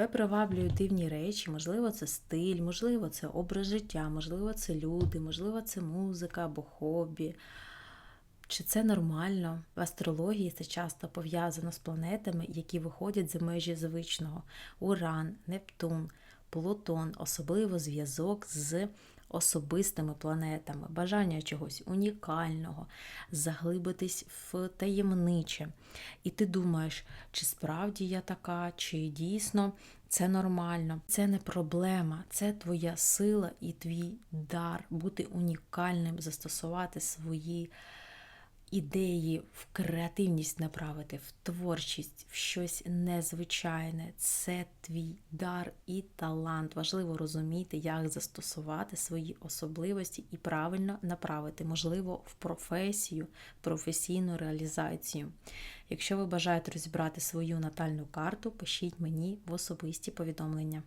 тебе приваблюють дивні речі, можливо, це стиль, можливо, це образ життя, можливо, це люди, можливо, це музика або хобі. Чи це нормально? В астрології це часто пов'язано з планетами, які виходять за межі звичного: Уран, Нептун, Плутон, особливо зв'язок з особистими планетами, бажання чогось унікального, заглибитись в таємниче. І ти думаєш, чи справді я така, чи дійсно це нормально. Це не проблема, це твоя сила і твій дар бути унікальним, застосувати свої ідеї в креативність направити, в творчість, в щось незвичайне. Це твій дар і талант. Важливо розуміти, як застосувати свої особливості і правильно направити, можливо, в професію, професійну реалізацію. Якщо ви бажаєте розібрати свою натальну карту, пишіть мені в особисті повідомлення.